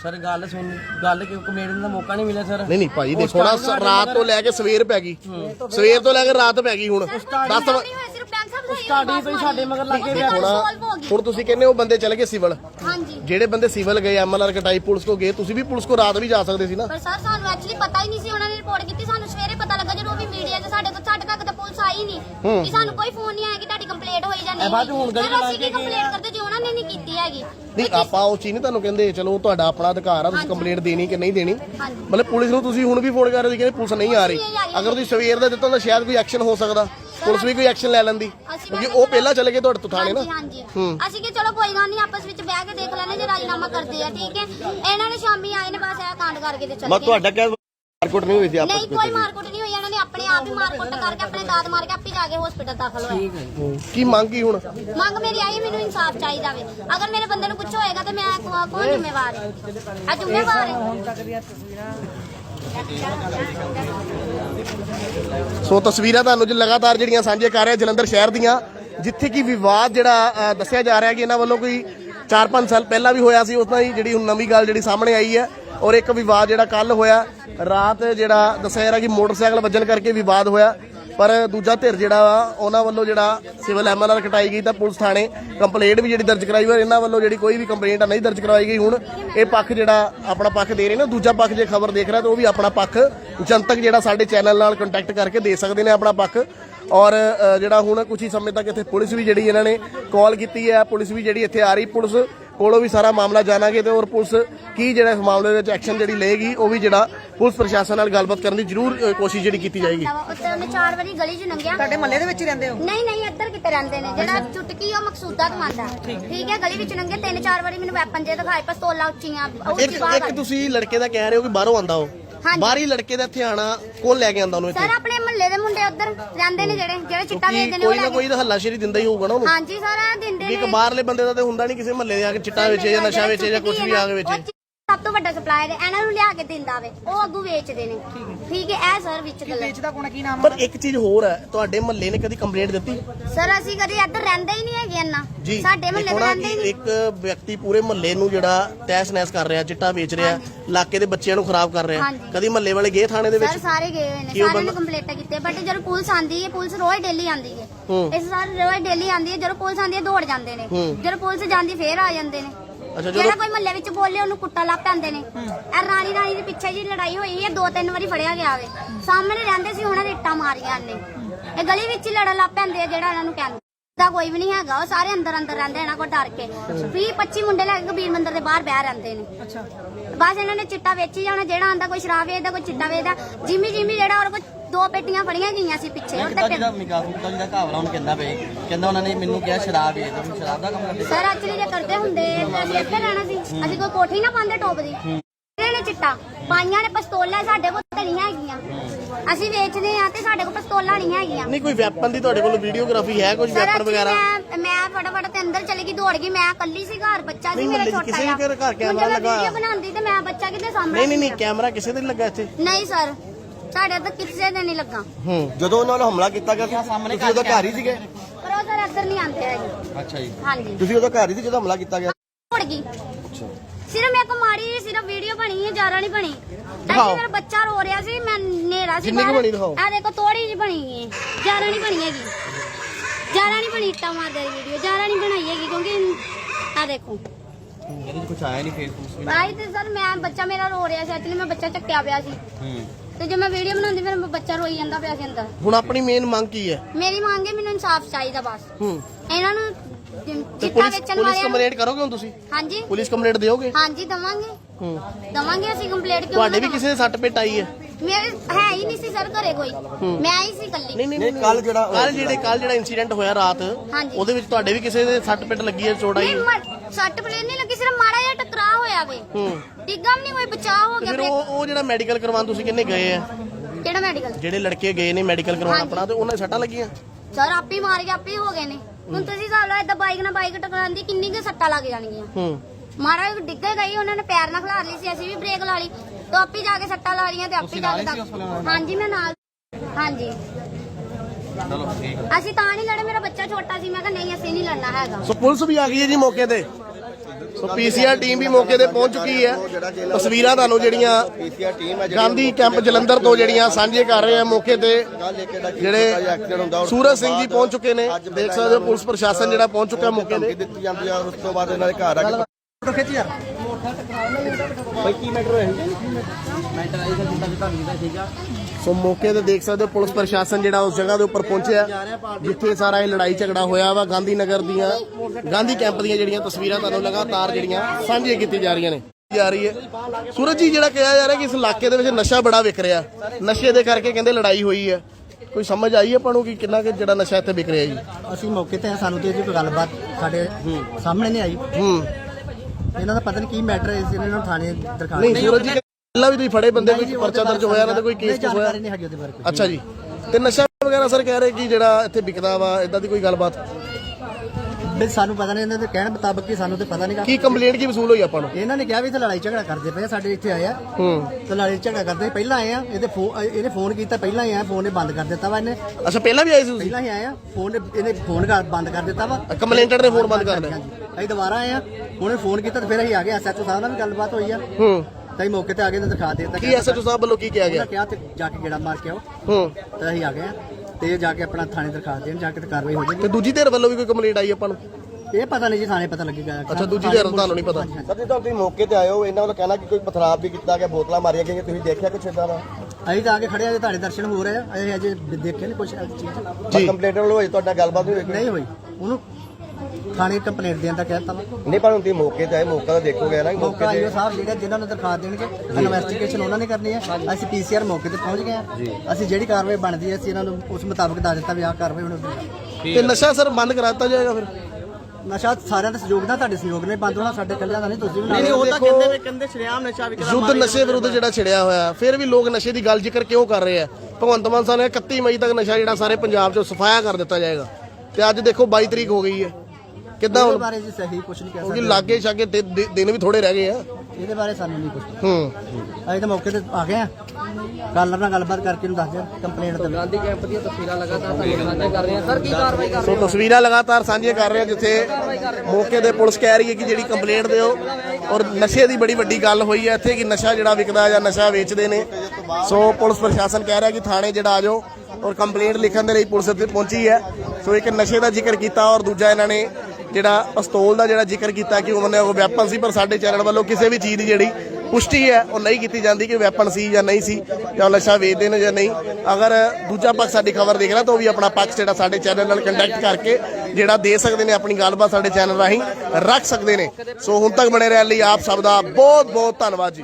ਸਰ ਗੱਲ ਸੁਣ ਗੱਲ ਕਿ ਕੰਪਲੇਂਟ ਦਾ ਮੌਕਾ ਨਹੀਂ ਮਿਲਿਆ ਸਰ। ਨਹੀਂ ਨਹੀਂ ਭਾਜੀ ਦੇਖੋ ਨਾ ਰਾਤ ਤੋਂ ਲੈ ਕੇ ਸਵੇਰ ਪੈ ਗਈ। ਸਵੇਰ ਤੋਂ ਲੈ ਕੇ ਰਾਤ ਪੈ ਗਈ ਹੁਣ। 10 ਨਹੀਂ ਹੋਇਆ ਸਿਰਫ ਬੈਂਕ ਸਾਹਿਬ ਸਹੀ ਸਟਾਰਟਿੰਗ ਤੋਂ ਹੀ ਸਾਡੇ ਮਗਰ ਲੱਗੇ ਪਿਆ ਸੋਲਵ ਹੋ ਗਈ ਹੁਣ ਤੁਸੀਂ ਕਹਿੰਦੇ ਉਹ ਬੰਦੇ ਚਲੇ ਗਏ ਸਿਵਲ। ਹਾਂਜੀ। ਜਿਹੜੇ ਬੰਦੇ ਸਿਵਲ ਗਏ ਐਮਐਲਆਰ ਕਟਾਈ ਪੁਲਿਸ ਕੋ ਗਏ ਤੁਸੀਂ ਵੀ ਪੁਲਿਸ ਕੋ ਰਾਤ ਵੀ ਜਾ ਸਕਦੇ ਸੀ ਨਾ? ਪਰ ਸਰ ਸਾਨੂੰ ਐਕਚੁਅਲੀ ਪਤਾ ਹੀ ਨਹੀਂ ਸੀ ਉਹਨਾਂ ਨੇ ਰਿਪੋਰਟ ਕੀਤੀ ਸਾਨੂੰ ਸਵੇਰੇ ਪਤਾ ਲੱਗਾ ਜਦੋਂ ਵੀ ਮੀਡੀਆ 'ਚ ਸਾਡੇ ਕੋਲ ਸਾਡੇ ਤੱਕ ਤਾਂ ਪੁਲਿਸ ਆਈ ਨਹੀਂ। ਕਿ ਸਾਨੂੰ ਕੋਈ ਫੋਨ ਨਹੀਂ ਆਇਆ ਕਿ ਤੁਹਾਡੀ ਕੰਪਲੇਂਟ ਹੋਈ ਜਾਂ ਨਹੀਂ ਬਾਅਦ ਹੁਣ। ਗਲੀ ਅਸੀਂ ਕੇ ਕੰਪਲੇਂਟ ਕਰਦੇ ਜੇ ਉਹਨਾਂ ਨੇ ਨਹੀਂ ਕੀਤੀ ਹੈਗੀ। ਨਹੀਂ ਆਪਾਂ ਉਹ ਚੀਜ਼ ਨਹੀਂ ਤੁਹਾਨੂੰ ਕਹਿੰਦੇ ਚਲੋ ਤੁਹਾਡਾ ਆਪਣਾ ਅਧਿਕਾਰ ਆ ਤੁਸੀਂ ਕੰਪਲੇਂਟ ਦੇਣੀ ਕਿ ਨਹੀਂ ਦੇਣੀ। ਮਤਲਬ ਪੁਲਿਸ ਨੂੰ ਤੁਸੀਂ ਹੁਣ ਵੀ ਫੋਨ ਕਰ ਰਹੇ ਸੀ ਕਿ ਪੁਲਿਸ ਨਹੀਂ ਆ ਰਹੀ। ਨਹੀਂ ਆ ਰਹੀ। ਅਗਰ ਤੁਸੀਂ ਸਵੇਰ ਦਾ ਦਿੱਤਾ ਤਾਂ ਸ਼ਾਇਦ ਕੋਈ ਐਕਸ਼ਨ ਹੋ ਸਕਦਾ। ਪੁਲਿਸ ਵੀ ਕੋਈ ਐਕਸ਼ਨ ਲੈ ਲੈਂਦੀ? ਕਿਉਂਕਿ ਮੈਂ ਉਹ ਪਹਿਲਾਂ ਚਲੇ ਗਏ ਤੁਹਾਡੇ ਤੋਂ ਥਾਣੇ ਨਾ। ਹਾਂਜੀ ਹਾਂਜੀ। ਅਸੀਂ ਕਿ ਚਲੋ ਕੋਈ ਗੱਲ ਨਹੀਂ ਆਪਸ ਵਿੱਚ ਬਹਿ ਕੇ ਦੇਖ ਲੈਣੇ ਜੇ ਰਾਜੀਨਾਮਾ ਕਰਦੇ ਆ ਠੀਕ ਹੈ? ਇਹਨਾਂ ਨੇ ਸ਼ਾਮੀ ਆਏ ਨੇ ਬਸ ਇਹ ਕਾਂਡ ਕਰਕੇ ਤੇ ਚਲੇ ਗਏ। ਕਹਿ ਮਾਰਕਟ ਨਹੀਂ ਹੋਈ ਸੀ ਨਹੀਂ ਕੋਈ ਮਾਰਕੁੱਟ ਨਹੀਂ ਹੋਈ। ਇਹਨਾਂ ਨੇ ਆਪਣੇ ਆਪ ਹੀ ਮਾਰਕੁੱਟ ਕਰਕੇ ਆਪਣੇ ਦਾਦ ਮਾਰ ਕੇ ਆਪੇ ਜਾ ਕੇ ਹਸਪੀਟਲ ਦਾਖਲ ਹੋਏ ਕੀ ਮੰਗੀ ਹੁਣ? ਮੰਗ ਮੇਰੀ ਆਈ ਮੈਨੂੰ ਇਨਸਾਫ ਚਾਹੀਦਾ ਵੇ। ਅਗਰ ਮੇਰੇ ਬੰਦੇ ਨੂੰ ਕੁਝ ਹੋਏਗਾ ਤੇ ਮੈਂ ਕੌਣ ਕੌਣ ਜ਼ਿੰਮੇਵਾਰ ਹੈ? ਆ ਜ਼ਿੰਮੇਵਾਰ ਹੈ। ਸੋ ਤਸਵੀਰਾਂ ਤੁਹਾਨੂੰ ਜੀ ਲਗਾਤਾਰ ਜਿਹੜੀਆਂ ਸਾਂਝੇ ਕਰ ਰਿਹਾ ਜਲੰਧਰ ਸ਼ਹਿਰ ਦੀਆਂ ਜਿੱਥੇ ਕਿ ਵਿਵਾਦ ਜਿਹੜਾ ਅ, ਦੱਸਿਆ ਜਾ ਰਿਹਾ ਕਿ ਇਹਨਾਂ ਵੱਲੋਂ ਕੋਈ 4-5 ਸਾਲ ਪਹਿਲਾਂ ਵੀ ਹੋਇਆ ਸੀ ਉਸ ਨਾਲ ਹੀ ਜਿਹੜੀ ਹੁਣ ਨਵੀਂ ਗੱਲ ਜਿਹੜੀ ਸਾਹਮਣੇ ਆਈ ਹੈ ਔਰ ਇੱਕ ਵਿਵਾਦ ਜਿਹੜਾ ਕੱਲ ਹੋਇਆ ਰਾਤ ਜਿਹੜਾ ਦੱਸਿਆ ਜਾ ਰਿਹਾ ਕਿ ਮੋਟਰਸਾਈਕਲ ਵੱਜਣ ਕਰਕੇ ਵਿਵਾਦ ਹੋਇਆ। ਪਰ ਦੂਜਾ ਧਿਰ ਜਿਹੜਾ ਵਾ, ਉਹਨਾਂ ਵੱਲੋਂ ਜਿਹੜਾ ਸਿਵਲ ਐਮਐਲਆਰ ਕਟਾਈ ਗਈ ਤਾਂ ਪੁਲਿਸ ਥਾਣੇ ਕੰਪਲੇਂਟ ਵੀ ਜਿਹੜੀ ਦਰਜ ਕਰਾਈ ਹੋਈ ਇਹਨਾਂ ਵੱਲੋਂ ਜਿਹੜੀ ਕੋਈ ਵੀ ਕੰਪਲੇਂਟ ਨਹੀਂ ਦਰਜ ਕਰਵਾਈ ਗਈ। ਹੁਣ ਇਹ ਪੱਖ ਜਿਹੜਾ ਆਪਣਾ ਪੱਖ ਦੇ ਰਹੇ ਨੇ, ਦੂਜਾ ਪੱਖ ਜੇ ਖਬਰ ਦੇਖ ਰਿਹਾ ਤਾਂ ਉਹ ਵੀ ਆਪਣਾ ਪੱਖ ਜਨਤਕ ਜਿਹੜਾ ਸਾਡੇ ਚੈਨਲ ਨਾਲ ਕੰਟੈਕਟ ਕਰਕੇ ਦੇ ਸਕਦੇ ਨੇ ਆਪਣਾ ਪੱਖ। ਔਰ ਜਿਹੜਾ ਹੁਣ ਕੁਝ ਹੀ ਸਮੇਂ ਤੱਕ ਇੱਥੇ ਪੁਲਿਸ ਵੀ ਜਿਹੜੀ ਇਹਨਾਂ ਨੇ ਕਾਲ ਕੀਤੀ ਹੈ, ਪੁਲਿਸ ਵੀ ਜਿਹੜੀ ਇੱਥੇ ਆ ਰਹੀ। ਪੁਲਿਸ ਕੋਲੋਂ ਵੀ ਸਾਰਾ ਮਾਮਲਾ ਜਾਣਾਂਗੇ ਤੇ ਔਰ ਪੁਲਿਸ ਕੀ ਜਿਹੜਾ ਇਸ ਮਾਮਲੇ ਵਿੱਚ ਐਕਸ਼ਨ ਜਿਹੜੀ ਲਏਗੀ ਉਹ ਵੀ ਜਿਹੜਾ ਪੁਲਿਸ ਪ੍ਰਸ਼ਾਸਨ ਨਾਲ ਗੱਲਬਾਤ ਕਰਨ ਦੀ ਜ਼ਰੂਰ ਅ, ਕੋਸ਼ਿਸ਼ ਜਿਹੜੀ ਕੀਤੀ ਜਾਏਗੀ। ਉੱਤੇ ਉਹਨੇ ਚਾਰ ਵਾਰੀ ਗਲੀ 'ਚ ਲੰਘਿਆ। ਤੁਹਾਡੇ ਮਹੱਲੇ ਦੇ ਵਿੱਚ ਹੀ ਰਹਿੰਦੇ ਹੋ? ਨਹੀਂ ਨਹੀਂ ਇੱਧਰ ਕਿਤੇ ਰਹਿੰਦੇ ਨੇ। ਜਿਹੜਾ ਚੁਟਕੀ ਉਹ ਮਕਸੂਦਾ ਕਮਾਂਦਾ। ਠੀਕ। ਹੈ ਗਲੀ ਵਿੱਚ ਲੰਘੇ ਤਿੰਨ ਚਾਰ ਵਾਰੀ ਮੈਨੂੰ ਵੈਪਨ ਜੇ ਦਿਖਾਏ ਪਿਸਤੌਲਾਂ ਉੱਚੀਆਂ ਉਹ ਇੱਕ ਉੱਚੀ ਬਾਹਰ ਇੱਕ ਤੁਸੀਂ ਲੜਕੇ ਦਾ ਕਹਿ ਰਹੇ ਹੋ ਕਿ ਬਾਹਰੋਂ ਆਂਦਾ ਉਹ? ਹਾਂਜੀ। ਬਾਹਰੀ ਲੜਕੇ ਦਾ ਇੱਥੇ ਆਣਾ ਕੌਣ ਲੈ ਕੇ ਆਂਦਾ ਉਹਨੂੰ ਸਰ ਇੱਥੇ ਆਪਣੇ ਮੁਹੱਲੇ ਦੇ ਮੁੰਡੇ ਉੱਧਰ ਰਹਿੰਦੇ ਨੇ ਜਿਹੜੇ ਜਿਹੜੇ ਚਿੱਟਾ ਵੇਚਦੇ ਨੇ ਕੋਈ ਨਾ ਲੈ ਕੋਈ ਤਾਂ ਹੱਲਾਸ਼ੇਰੀ ਦਿੰਦਾ ਹੀ ਹੋਊਗਾ ਨਾ ਉਹਨੂੰ। ਹਾਂਜੀ ਸਰ ਦਿੰਦੇ ਵੀ ਨੇ। ਇੱਕ ਬਾਹਰਲੇ ਬੰਦੇ ਦਾ ਤੇ ਹੁੰਦਾ ਨਹੀਂ ਕਿਸੇ ਮਹੱਲੇ ਦੇ ਆ ਕੇ ਚਿੱਟਾ ਵੇਚੇ ਜਾਂ ਨਸ਼ਾ ਵੇਚੇ ਜਾਂ ਕੁਝ ਵੀ ਆ ਕੇ ਵੇਚੇ। ਸਭ ਤੋਂ ਵੱਡਾ ਸਪਲਾਇਰ ਹੈ ਇਹਨਾਂ ਨੂੰ ਲਿਆ ਕੇ ਦਿੰਦਾ ਵੇ ਉਹ ਅੱਗੂ ਵੇਚਦੇ ਨੇ। ਠੀਕ ਹੈ। ਇਹ ਸਰ ਵਿੱਚ ਗੱਲ। ਪਰ ਇੱਕ ਚੀਜ਼ ਹੋਰ ਹੈ ਤੁਹਾਡੇ ਮਹੱਲੇ ਨੇ ਕਦੀ ਕੰਪਲੇਂਟ ਦਿੱਤੀ? ਸਰ ਅਸੀਂ ਕਦੀ ਇੱਧਰ ਰਹਿੰਦੇ ਹੀ ਨਹੀਂ ਹੈਗੇ ਇੰਨਾ। ਸਾਡੇ ਮੁਹੱਲੇ ਦੇਖੋ ਦੇ ਨਾ ਰਹਿੰਦੇ ਹੀ ਕਿ ਨਹੀਂ। ਇੱਕ ਵਿਅਕਤੀ ਪੂਰੇ ਮਹੱਲੇ ਨੂੰ ਜਿਹੜਾ ਤੈਸ ਨੈਸ ਕਰ ਰਿਹਾ ਚਿੱਟਾ ਵੇਚ ਰਿਹਾ ਇਲਾਕੇ ਦੇ ਬੱਚਿਆਂ ਨੂੰ ਖਰਾਬ ਕਰ ਰਿਹਾ। ਹਾਂਜੀ। ਕਦੀ ਮਹੱਲੇ ਵਾਲੇ ਗਏ ਥਾਣੇ ਦੇ ਸਰ ਵਿੱਚ? ਸਾਰੇ ਗਏ ਹੋਏ ਨੇ ਕੀ ਉਹ ਸਾਰਿਆਂ ਨੇ ਬੰਦਾ- ਕੰਪਲੇਂਟਾਂ ਕੀਤੀਆਂ ਬਟ ਜਦੋਂ ਪੁਲਿਸ ਆਂਦੀ ਹੈ ਪੁਲਿਸ ਰੋਜ਼ ਡੇਲੀ ਆਂਦੀ ਹੈ। ਹੂੰ। ਇਸ ਸਾਰ ਰੋਜ਼ ਡੇਲੀ ਆਂਦੀ ਹੈ ਜਦੋਂ ਪੁਲਿਸ ਆਂਦੀ ਹੈ ਦੌੜ ਜਾਂਦੇ ਨੇ। ਹੂੰ। ਜਦੋਂ ਪੁਲਿਸ ਜਾਂਦੀ ਫੇਰ ਆ ਜਾਂਦੇ ਨੇ। ਅੱਛਾ ਜਿਹੜਾ ਕੋਈ ਮਹੱਲੇ ਵਿੱਚ ਬੋਲੇ ਉਹਨੂੰ ਕੁੱਟਾ ਲਾ ਪੈਂਦੇ ਨੇ। ਇਹ ਰਾਣੀ ਰਾਣੀ ਦੇ ਪਿੱਛੇ ਜੀ ਲੜਾਈ ਹੋਈ ਹੈ ਦੋ ਤਿੰਨ ਵਾਰੀ ਫੜਿਆ ਗਿਆ ਵੇ। ਸਾਹਮਣੇ ਰਹਿੰਦੇ ਸੀ ਉਹਨਾਂ ਦੇ ਇੱਟਾਂ ਮਾਰੀਆਂ ਨੇ ਇਹ ਗਲੀ ਵਿੱਚ ਹੀ ਲੜਨ ਲੱਗ ਪੈਂਦੇ ਆ ਜਿਹੜਾ ਇਹਨਾਂ ਨੂੰ ਕਹਿੰਦੇ। ਦਾ ਕੋਈ ਵੀ ਨਹੀਂ ਹੈਗਾ ਉਹ ਸਾਰੇ ਅੰਦਰ ਅੰਦਰ ਰਹਿੰਦੇ ਇਹਨਾਂ ਕੋਲ ਡਰ ਕੇ। 20 25 ਮੁੰਡੇ ਲੈ ਕੇ ਕਬੀਰ ਮੰਦਿਰ ਦੇ ਬਾਹਰ ਬਹਿ ਰਹਿੰਦੇ ਨੇ। ਅੱਛਾ। ਬਸ ਇਹਨਾਂ ਨੇ ਚਿੱਟਾ ਵੇਚੀ ਜਾਣਾ ਜਿਹੜਾ ਆਂਦਾ ਕੋਈ ਸ਼ਰਾਬ ਵੇਚਦਾ ਕੋਈ ਚਿੱਟਾ ਵੇਚਦਾ। ਜਿਮੀ ਜਿਮੀ ਜਿਹੜਾ ਉਹਦੇ ਕੋਲ ਦੋ ਪੇਟੀਆਂ ਫੜੀਆਂ ਗਈਆਂ ਸੀ ਪਿੱਛੇ ਉਹ ਕਿੱਦਾਂ ਤੇ ਜਿਹਦਾ ਮਿਕਾ ਫੁਕਤਾ ਜਿਹਦਾ ਘਾਵਲਾ ਹੁਣ ਕਹਿੰਦਾ ਪਏ ਕਹਿੰਦਾ ਉਹਨਾਂ ਨੇ ਮੈਨੂੰ ਕਿਹਾ ਸ਼ਰਾਬ ਵੇਚ ਦੋ ਸ਼ਰਾਬ ਦਾ ਕੰਮ ਕਰਦੇ ਸਰ ਐਕਚੁਅਲੀ ਜੇ ਕਰਦੇ ਹੁੰਦੇ ਤਾਂ ਅਸੀਂ ਇੱਥੇ ਰਹਿਣਾ ਸੀ। ਅਸੀਂ ਕੋਈ ਕੋਠੀ ਨਾ ਪਾਉਂਦੇ ਟੋਪ ਦੀ। ਇਹਨਾਂ ਨੇ ਚਿੱਟਾ। ਪਾਈਆਂ ਨੇ ਪਿਸਤੌਲਾਂ ਸਾਡੇ ਕੋਲ ਤਾਂ ਨਹੀਂ ਹੈਗੀਆਂ। ਅਸੀਂ ਵੇਚਦੇ ਆ ਤੇ ਸਾਡੇ ਕੋਲ ਪਿਸਤੌਲਾਂ ਨਹੀਂ ਹੈਗੀਆਂ। ਨਹੀਂ ਕੋਈ ਵੈਪਨ ਦੀ ਤੁਹਾਡੇ ਕੋਲ ਵੀਡੀਓਗ੍ਰਾਫੀ ਹੈ ਕੁਝ ਸਰ ਵੈਪਨ actually ਵਗੈਰਾ? ਮੈਂ ਮੈਂ ਫਟਾਫਟ ਤੇ ਅੰਦਰ ਚਲੀ ਗਈ ਦੌੜ ਗਈ। ਮੈਂ ਇਕੱਲੀ ਸੀ ਘਰ ਬੱਚਾ ਸੀ ਨਹੀਂ, ਮੇਰਾ ਛੋਟਾ ਕਿਸੇ ਜਿਹਾ। ਦੇ ਘਰ ਹੁਣ ਕੈਮਰਾ ਜੇ ਮੈਂ ਲੱਗਾ। ਵੀਡੀਓ ਬਣਾਉਂਦੀ ਤੇ ਮੈਂ ਬੱਚਾ ਕਿਤੇ ਸਾਹਮਣੇ ਨਹੀਂ ਨਹੀਂ ਨਹੀਂ ਕੈਮਰਾ ਕਿਸੇ ਦੇ ਲੱਗਾ ਇੱਥੇ। ਨਹੀਂ ਸਰ ਸਾਡੇ ਤਾਂ ਕਿਸੇ ਦੇ ਨਹੀਂ ਲੱਗਾ। ਹੂੰ ਜਦੋਂ ਉਹਨਾਂ ਨੇ ਹਮਲਾ ਕੀਤਾ ਗਿਆ ਤੁਸੀਂ ਉਹਦਾ ਘਰ ਹੀ ਸੀਗੇ? ਪਰ ਉਹ ਸਰ ਇੱਧਰ ਨਹੀਂ ਆਉਂਦੇ ਹੈਗੇ। ਅੱਛਾ ਜੀ। ਹਾਂਜੀ। ਤੁਸੀਂ ਉਹਦਾ ਘਰ ਹੀ ਸੀ ਜਦੋਂ ਹਮਲਾ ਕੀਤਾ ਗਿਆ? ਉੜ ਗਈ। ਸਿਰਫ ਮੇਰੇ ਕੋ ਮਾੜੀ ਸਿਰਫ ਵੀਡੀਓ ਬਣੀ ਹੈ ਜ਼ਿਆਦਾ ਨਹੀਂ ਬਣੀ। ਦਿਖਾਓ। ਐਕਚੁਅਲੀ ਮੇਰਾ ਬੱਚਾ ਰੋ ਰਿਹਾ ਸੀ ਮੈਂ ਨੇਰਾ ਸੀ ਕਿੰਨੀ ਕੁ ਬਣੀ ਦਿਖਾਓ। ਆ ਦੇਖੋ ਥੋੜੀ ਜਿਹੀ ਬਣੀ ਹੈ। ਜ਼ਿਆਦਾ ਨਹੀਂ ਬਣੀ ਹੈਗੀ। ਜ਼ਿਆਦਾ ਨਹੀਂ ਬਣੀ ਇੱਟਾਂ ਮਾਰਦੇ ਵੀਡੀਓ ਜ਼ਿਆਦਾ ਨਹੀਂ ਬਣਾਈ ਹੈਗੀ ਕਿਉਂਕਿ ਆ ਦੇਖੋ। ਇਹਦੇ ਵਿੱਚ ਕੁਝ ਆਇਆ ਨਹੀਂ ਫੇਸਬੁੱਕ ਆਈ ਤੇ ਸਰ ਮੈਂ ਬੱਚਾ ਮੇਰਾ ਰੋ ਰਿਹਾ ਸੀ ਐਕਚੁਅਲੀ ਮੈਂ ਬੱਚਾ ਚੱਕਿਆ ਪਿਆ ਸੀ। ਹੂੰ। ਤੇ ਜੇ ਮੈਂ ਵੀਡੀਓ ਬਣਾਉਂਦੀ ਫਿਰ ਬੱਚਾ ਰੋਈ ਜਾਂਦਾ ਪਿਆ ਸੀ ਅੰਦਰ। ਹੁਣ ਆਪਣੀ ਮੇਨ ਮੰਗ ਕੀ ਹੈ? ਮੇਰੀ ਮੰਗ ਹੈ ਮੈਨੂੰ ਇਨਸਾਫ ਚਾਹੀਦਾ ਬਸ। ਹੂੰ। ਇਹਨਾਂ ਨੂੰ ਤੇ ਚਿੱਟਾ ਪੁਲਿਸ ਵੇਚਣ ਪੁਲਿਸ ਵਾਲਿਆਂ ਨੂੰ ਕੰਪਲੇਂਟ ਕਰੋਗੇ ਹੁਣ ਤੁਸੀਂ? ਹਾਂਜੀ। ਪੁਲਿਸ ਕੰਪਲੇਂਟ ਦਿਓਗੇ? ਹਾਂਜੀ ਦਵਾਂਗੇ। ਹੂੰ। ਦਵਾਂਗੇ ਅਸੀਂ ਕੰਪਲੀਟ ਕਿਉਂ ਤੁਹਾਡੇ ਵੀ ਕਿਸੇ ਦੇ ਸੱਟ ਪੇਟ ਆਈ ਹੈ? ਮੇਰੇ ਹੈ ਹੀ ਨਹੀਂ ਸੀ ਸਰ ਘਰੇ ਕੋਈ। ਮੈਂ ਹੀ ਸੀ ਇਕੱਲੀ। ਨਹੀਂ ਨਹੀਂ ਕੱਲ੍ਹ ਜਿਹੜਾ ਕੱਲ ਜਿਹੜੇ ਕੱਲ ਜਿਹੜਾ ਇਨਸੀਡੈਂਟ ਹੋਇਆ ਰਾਤ ਹਾਂਜੀ। ਉਹਦੇ ਵਿੱਚ ਤੁਹਾਡੇ ਵੀ ਕਿਸੇ ਦੇ ਸੱਟ ਪੇਟ ਲੱਗੀ ਹੈ ਚੋਟ ਆਈ ਨਹੀਂ ਹੈ? ਮ- ਸੱਟ ਪਲੇਨ ਨਹੀਂ ਲੱਗੀ ਸਿਰਫ ਮਾੜਾ ਹੋਇਆ ਵੇ। ਹੂੰ। ਡਿੱਗਾ ਵੀ ਨਹੀਂ ਕੋਈ ਬਚਾਅ ਹੋ ਗਿਆ ਫਿਰ ਉਹ ਉਹ ਜਿਹੜਾ ਮੈਡੀਕਲ ਕਰਵਾਉਣ ਤੁਸੀਂ ਕਿੰਨੇ ਗਏ ਆ? ਕਿਹੜਾ ਮੈਡੀਕਲ ਜਿਹੜੇ ਲੜਕੇ ਗਏ ਨੇ ਮੈਡੀਕਲ ਕਰਵਾਉਣ। ਆਪਣਾ ਤੇ ਉਹਨਾਂ ਦੇ ਸੱਟਾਂ ਲੱਗੀਆਂ? ਸਰ ਆਪੇ ਹੀ ਮਾਰ ਕੇ ਆਪੇ ਹੀ ਹੋ ਗਏ ਨੇ। ਹੁਣ ਤੁਸੀਂ ਹਿਸਾਬ ਲਓ ਏਦਾਂ ਬਾਈਕ ਨਾਲ ਬਾਈਕ ਟਕਰਾਉਂਦੀ ਕਿੰਨੀ ਕੁ ਸੱਟਾਂ ਲੱਗ ਜਾਣਗੀਆਂ? ਹੂੰ। ਮਾਰਾ ਡਿੱਗੇ ਗਈ ਉਹਨਾਂ ਨੇ ਪੈਰ ਨਾਲ ਖਿਲਾਰ ਲਈ ਸੀ ਅਸੀਂ ਵੀ ਬ੍ਰੇਕ ਲਾ ਲਈ। ਤੇ ਆਪੇ ਹੀ ਜਾ ਕੇ ਸੱਟਾਂ ਲਾ ਰਹੀਆਂ ਤੇ ਆਪੇ ਹੀ ਜਾ ਕੇ ਤੱਕ- ਹਾਂਜੀ ਮੈਂ ਨਾਲ ਹਾਂਜੀ। ਚਲੋ ਠੀਕ ਅਸੀਂ ਤਾਂ ਨਹੀਂ ਲੜੇ ਮੇਰਾ ਬੱਚਾ ਛੋਟਾ ਸੀ ਮੈਂ ਕਿਹਾ ਨਹੀਂ ਅਸੀਂ ਨਹੀਂ ਲੜਨਾ ਹੈਗਾ। ਸੋ ਪੁਲਿਸ ਵੀ ਆ ਗਈ ਹੈ ਜੀ ਮੌਕੇ ਤੇ। ਸੋ ਪੀਸੀਆਰ ਟੀਮ ਵੀ ਮੌਕੇ ਤੇ ਪਹੁੰਚ ਚੁੱਕੀ ਹੈ। ਤਸਵੀਰਾਂ ਤੁਹਾਨੂੰ ਜਿਹੜੀਆਂ ਪੀਸੀਆਰ ਟੀਮ ਹੈ ਗਾਂਧੀ ਕੈਂਪ ਜਲੰਧਰ ਤੋਂ ਜਿਹੜੀਆਂ ਸਾਂਝੇ ਕਰ ਰਹੇ ਆ ਮੌਕੇ ਤੇ ਜਿਹੜੇ ਐਕਸੀਡੈਂਟ ਹੁੰਦਾ ਸੂਰਜ ਸਿੰਘ ਜੀ ਪਹੁੰਚ ਚੁੱਕੇ ਨੇ। ਦੇਖ ਸਕਦੇ ਹੋ ਪੁਲਿਸ ਪ੍ਰਸ਼ਾਸਨ ਜਿਹੜਾ ਪਹੁੰਚ ਚੁੱਕਾ ਮੌਕੇ ਤੇ। ਦਿੱਤੀ ਜਾਂਦੀ ਆ ਉਸ ਤੋਂ ਬਾਅਦ ਇਹਨਾਂ ਦੇ ਘਰ ਆ ਕੇ ਫੋਟੋ ਖਿੱਚ ਯਾਰ ਬਈ ਕੀ ਮੈਟਰ ਹੋਇਆ ਤੁਹਾਨੂੰ ਦਾ ਸੋ ਮੌਕੇ ਤੇ ਦੇਖ ਸਕਦੇ ਹੋ ਪੁਲਿਸ ਪ੍ਰਸ਼ਾਸਨ ਜਿਹੜਾ ਉਸ ਜਗ੍ਹਾ ਦੇ ਉੱਪਰ ਪਹੁੰਚਿਆ ਜਿੱਥੇ ਸਾਰਾ ਇਹ ਲੜਾਈ ਝਗੜਾ ਹੋਇਆ ਵਾ ਗਾਂਧੀ ਨਗਰ ਦੀਆਂ ਗਾਂਧੀ ਕੈਂਪ ਦੀਆਂ ਜਿਹੜੀਆਂ ਤਸਵੀਰਾਂ ਤੁਹਾਨੂੰ ਲਗਾਤਾਰ ਜਿਹੜੀਆਂ ਸਾਂਝੀਆਂ ਕੀਤੀਆਂ ਜਾ ਰਹੀਆਂ ਨੇ। ਜਾ ਰਹੀ ਹੈ। ਸੂਰਜ ਜੀ ਜਿਹੜਾ ਕਿਹਾ ਜਾ ਰਿਹਾ ਕਿ ਇਸ ਇਲਾਕੇ ਦੇ ਵਿੱਚ ਨਸ਼ਾ ਬੜਾ ਵਿਕ ਰਿਹਾ। ਨਸ਼ੇ ਦੇ ਕਰਕੇ ਕਹਿੰਦੇ ਲੜਾਈ ਹੋਈ ਹੈ। ਕੋਈ ਸਮਝ ਆਈ ਆਪਾਂ ਨੂੰ ਕਿ ਕਿੰਨਾ ਕਿ ਜਿਹੜਾ ਨਸ਼ਾ ਇੱਥੇ ਵਿਕ ਰਿਹਾ ਜੀ? ਅਸੀਂ ਮੌਕੇ ਤੇ ਸਾਨੂੰ ਤੇ ਇਹਦੀ ਕੋਈ ਗੱਲਬਾਤ ਸਾਡੇ ਸਾਹਮਣੇ ਨਹੀਂ ਆਈ। ਹੂੰ। ਇਹਨਾਂ ਦਾ ਪਤਾ ਨਹੀਂ ਕੀ ਮੈਟਰ ਹੈ ਇਸ ਇਹਨਾਂ ਨੂੰ ਥਾਣੇ ਦਰਖਾਸਤ ਨਹੀਂ ਸੂਰਜ ਜੀ ਪਹਿਲਾਂ ਵੀ ਤੁਸੀਂ ਫੜੇ ਬੰਦੇ ਕੋਈ ਪਰਚਾ ਦਰਜ ਹੋਇਆ ਨਾ ਤੇ ਕੋਈ ਕੇਸ ਹੋਇਆ? ਜਾਣਕਾਰੀ ਨਹੀਂ ਹੈਗੀ ਉਹਦੇ ਬਾਰੇ ਅੱਛਾ ਜੀ। ਤੇ ਨਸ਼ਾ ਵਗੈਰਾ ਸਰ ਕਹਿ ਰਹੇ ਕਿ ਜਿਹੜਾ ਇੱਥੇ ਵਿਕਦਾ ਵਾ ਇਦਾਂ ਦੀ ਕੋਈ ਗੱਲਬਾਤ? ਵੀ ਸਾਨੂੰ ਪਤਾ ਨਹੀਂ ਇਹਨਾਂ ਦੇ ਕਹਿਣ ਮੁਤਾਬਕ ਕਿ ਸਾਨੂੰ ਤੇ ਪਤਾ ਨਹੀਂਗਾ ਕੀ ਕੰਪਲੇਂਟ ਕੀ ਵਸੂਲ ਹੋਈ ਆਪਾਂ ਨੂੰ? ਇਹਨਾਂ ਨੇ ਕਿਹਾ ਵੀ ਇੱਥੇ ਲੜਾਈ ਝਗੜਾ ਕਰਦੇ ਪਏ ਆ, ਸਾਡੇ ਇੱਥੇ ਆਏ ਆ। ਹੂੰ। ਤੇ ਲੜਾਈ ਝਗੜਾ ਕਰਦੇ ਪਹਿਲਾਂ ਆਏ ਆ ਇਹਦੇ ਫੋਨ ਇਹਨੇ ਫੋਨ ਕੀਤਾ ਪਹਿਲਾਂ ਹੀ ਆਇਆ ਫੋਨ ਨੇ ਬੰਦ ਕਰ ਦਿੱਤਾ ਵਾ ਇਹਨੇ। ਅੱਛਾ ਪਹਿਲਾਂ ਵੀ ਆਏ ਸੀ ਤੁਸੀਂ? ਪਹਿਲਾਂ ਹੀ ਆਏ ਆ ਫੋਨ ਨੇ- ਇਹਨੇ ਫੋਨ ਕਰ ਬੰਦ ਕਰ ਦਿੱਤਾ ਵਾ। ਕੰਪਲੇਂਟਰ ਨੇ ਫੋਨ ਬੰਦ ਕਰ ਲਿਆ? ਹਾਂਜੀ ਅਸੀਂ ਦੁਬਾਰਾ ਆਏ ਆ ਉਹਨੇ ਫੋਨ ਕੀਤਾ ਤੇ ਫਿਰ ਅਸੀਂ ਆ ਗਏ ਐਸਐਚਓ ਸਾਹਿਬ ਨਾਲ ਵੀ ਗੱਲਬਾਤ ਹੋਈ ਆ। ਹੂੰ। ਤਾਂ ਅਸੀਂ ਮੌਕੇ ਤੇ ਆ ਗਏ ਤੇ ਦਿਖਾ ਦੇ ਦਿੱਤਾ ਕੀ ਐਸਐਚਓ ਸਾਹਿਬ ਵੱਲੋਂ ਕੀ ਕਿਹਾ ਗਿਆ? ਕਿਹਾ ਤੇ ਜਾ ਕੇ ਗੇੜਾ ਮਾਰ ਕੇ ਆਓ। ਹੂੰ। ਤੇ ਅਸੀਂ ਆ ਗਏ ਆ। ਤੇ ਜਾ ਕੇ ਆਪਣਾ ਥਾਣੇ ਦਰਖਾਸਤ ਦੇਣ ਜਾ ਕੇ ਤੇ ਕਾਰਵਾਈ ਹੋ ਜਾਏਗੀ। ਤੇ ਦੂਜੀ ਧਿਰ ਵੱਲੋਂ ਵੀ ਕੋਈ ਕੰਪਲੇਂਟ ਆਈ ਆਪਾਂ ਨੂੰ? ਇਹ ਪਤਾ ਨਹੀਂ ਜੀ ਥਾਣੇ ਪਤਾ ਲੱਗੇਗਾ ਅੱਛਾ ਦੂਜੀ ਧਿਰ ਤੁਹਾਨੂੰ ਨਹੀਂ ਪਤਾ। ਸਰ ਜਿੱਦਾਂ ਤੁਸੀਂ ਮੌਕੇ ਤੇ ਆਏ ਹੋ ਇਹਨਾਂ ਵੱਲੋਂ ਕਹਿਣਾ ਕਿ ਕੋਈ ਪਥਰਾਵ ਵੀ ਕੀਤਾ ਗਿਆ ਬੋਤਲਾਂ ਮਾਰੀਆਂ ਗਈਆਂ ਤੁਸੀਂ ਦੇਖਿਆ ਕੁਛ ਇਦਾਂ ਦਾ? ਅਸੀਂ ਤਾਂ ਆ ਕੇ ਖੜੇ ਆ ਤੇ ਤੁਹਾਡੇ ਦਰਸ਼ਨ ਹੋ ਰਹੇ ਆ। ਅਸੀਂ ਅਜੇ ਦੇਖੇ ਨਹੀਂ ਕੁਝ ਚੀਜ਼। ਜੀ। ਕੰਪਲੇਂਟ ਵੱਲੋਂ ਹੋਈ ਤੁਹਾਡਾ ਗੱਲਬਾਤ ਹੋਈ ਨਹੀਂ ਹੋਈ। ਉਹਨੂੰ ਥਾਣੇ ਕੰਪਲੇਂਟ ਦੇਣ ਦਾ ਕਹਿਤਾ ਵਾ। ਨਹੀਂ ਪਰ ਹੁਣ ਤੁਸੀਂ ਮੌਕੇ ਤੇ ਆਏ ਮੌਕਾ ਤਾਂ ਦੇਖੋਗੇ ਨਾ? ਮੌਕਾ ਮੌਕੇ ਆਈਓ ਤੇ ਸਾਹਿਬ ਜਿਹੜੇ ਜਿਨ੍ਹਾਂ ਨੂੰ ਦਰਖਾਸਤ ਦੇਣਗੇ ਇਨਵੈਸਟੀਗੇਸ਼ਨ ਉਹਨਾਂ ਨੇ ਕਰਨੀ ਹੈ। ਅਸੀਂ ਪੀਸੀਆਰ ਮੌਕੇ ਤੇ ਪਹੁੰਚ ਗਏ ਆ ਅਸੀਂ ਜਿਹੜੀ ਕਾਰਵਾਈ ਬਣਦੀ ਹੈ ਅਸੀਂ ਇਹਨਾਂ ਨੂੰ ਉਸ ਮੁਤਾਬਕ ਦੱਸ ਦਿੱਤਾ ਵੀ ਆਹ ਕਾਰਵਾਈ ਹੁਣ ਤੇ ਨਸ਼ਾ ਸਰ ਬੰਦ ਕਰਾ ਦਿੱਤਾ ਜਾਏਗਾ ਫਿਰ? ਨਸ਼ਾ ਸਾਰਿਆਂ ਦਾ ਸਹਿਯੋਗ ਨਾਲ ਤੁਹਾਡੇ ਸਹਿਯੋਗ ਨੇ ਬੰਦ ਹੋਣਾ ਸਾਡੇ ਇਕੱਲਿਆਂ ਦਾ ਨਹੀਂ ਤੁਸੀਂ ਵੀ ਨਾਲ ਨਹੀਂ ਨਹੀਂ ਉਹ ਤਾਂ ਕਹਿੰਦੇ ਨੇ ਕਹਿੰਦੇ ਸ਼ਰਿਆਮ ਨਸ਼ਾ ਵਿਕਦਾ ਯੁੱਧ ਨਸ਼ੇ ਵਿਰੁੱਧ ਜਿਹੜਾ ਛਿੜਿਆ ਹੋਇਆ ਹੈ, ਫਿਰ ਵੀ ਲੋਕ ਨਸ਼ੇ ਦੀ ਗੱਲ ਜ਼ਿਕਰ ਕਿਉਂ ਕਰ ਰਹੇ ਆ? ਭਗਵੰਤ ਮਾਨ ਸਾਹਿਬ ਨੇ 31 ਮਈ ਤੱਕ ਨਸ਼ਾ ਜਿਹੜਾ ਸਾਰੇ ਪੰਜਾਬ 'ਚੋਂ ਸਫਾਇਆ ਕਰ ਦਿੱਤਾ ਜਾਏਗਾ। ਤੇ ਅੱਜ ਦੇਖੋ 22 ਤਰੀਕ ਹੋ ਗਈ ਹੈ। ਕਿੱਦਾਂ ਉਹਦੇ ਹੁਣ? ਬਾਰੇ ਜੀ ਸਹੀ ਕੁਝ ਨਹੀਂ ਕਹਿ ਕਿਉਂਕਿ ਸਕਦੇ। ਲਾਗੇ ਛਾਗੇ ਦਿ- ਦਿ- ਦਿਨ ਵੀ ਥੋੜੇ ਰਹਿ ਗਏ ਆ। ਇਹਦੇ ਬਾਰੇ ਸਾਨੂੰ ਨਹੀਂ ਕੁਝ ਹੂੰ। ਅਸੀਂ ਤਾਂ ਮੌਕੇ ਤੇ ਆ ਗਏ ਆ। ਕੱਲ੍ਹ ਨਾਲ ਗੱਲਬਾਤ ਕਰਕੇ ਨੂੰ ਦੱਸ ਦਿਓ ਕੰਪਲੇਂਟ ਦੇ ਗਾਂਧੀ ਕੈਂਪ ਦੀਆਂ ਤਸਵੀਰਾਂ ਲਗਾਤਾਰ ਤੁਹਾਨੂੰ ਸਾਂਝਾ ਕਰ ਰਹੇ ਹਾਂ ਸਰ ਕੀ ਕਾਰਵਾਈ ਕਰ ਸੋ ਤਸਵੀਰਾਂ ਲਗਾਤਾਰ ਸਾਂਝੀਆਂ ਕਰ ਰਹੇ ਹਾਂ ਜਿੱਥੇ ਮੌਕੇ ਤੇ ਪੁਲਿਸ ਕਹਿ ਰਹੀ ਹੈ ਕਿ ਜਿਹੜੀ ਕੰਪਲੇਂਟ ਦਿਓ। ਔਰ ਨਸ਼ੇ ਦੀ ਬੜੀ ਵੱਡੀ ਗੱਲ ਹੋਈ ਹੈ ਇੱਥੇ ਕਿ ਨਸ਼ਾ ਜਿਹੜਾ ਵਿਕਦਾ ਜਾਂ ਨਸ਼ਾ ਵੇਚਦੇ ਨੇ। ਸੋ ਪੁਲਿਸ ਪ੍ਰਸ਼ਾਸਨ ਕਹਿ ਰਿਹਾ ਕਿ ਥਾਣੇ ਜਿਹੜਾ ਆ ਜਾਓ। ਔਰ ਕੰਪਲੇਂਟ ਲਿਖਣ ਦੇ ਲਈ ਪੁਲਿਸ ਇੱਥੇ ਪਹੁੰਚੀ ਹੈ। ਸੋ ਇੱਕ ਨਸ਼ੇ ਦਾ ਜ਼ਿਕਰ ਕੀਤਾ ਔਰ ਦੂਜਾ ਇਹਨਾਂ ਨੇ ਜਿਹੜਾ ਅਸਤੋਲ ਦਾ ਜਿਹੜਾ ਜ਼ਿਕਰ ਕੀਤਾ ਕਿ ਉਹਨਾਂ ਨੇ ਉਹ ਵੈਪਨ ਸੀ, ਪਰ ਸਾਡੇ ਚੈਨਲ ਵੱਲੋਂ ਕਿਸੇ ਵੀ ਚੀਜ਼ ਦੀ ਜਿਹੜੀ ਪੁਸ਼ਟੀ ਹੈ, ਉਹ ਨਹੀਂ ਕੀਤੀ ਜਾਂਦੀ ਕਿ ਵੈਪਨ ਸੀ ਜਾਂ ਨਹੀਂ ਸੀ, ਜਾਂ ਉਹ ਨਸ਼ਾ ਵੇਚਦੇ ਨੇ ਜਾਂ ਨਹੀਂ। ਅਗਰ ਦੂਜਾ ਪੱਖ ਸਾਡੀ ਖਬਰ ਦੇਖਣਾ ਤਾਂ ਉਹ ਵੀ ਆਪਣਾ ਪੱਖ ਜਿਹੜਾ ਸਾਡੇ ਚੈਨਲ ਨਾਲ ਕੰਟੈਕਟ ਕਰਕੇ ਜਿਹੜਾ ਦੇ ਸਕਦੇ ਨੇ, ਆਪਣੀ ਗੱਲਬਾਤ ਸਾਡੇ ਚੈਨਲ ਰਾਹੀਂ ਰੱਖ ਸਕਦੇ ਨੇ। ਸੋ ਹੁਣ ਤੱਕ ਬਣੇ ਰਹਿਣ ਲਈ ਆਪ ਸਭ ਦਾ ਬਹੁਤ ਬਹੁਤ ਧੰਨਵਾਦ ਜੀ।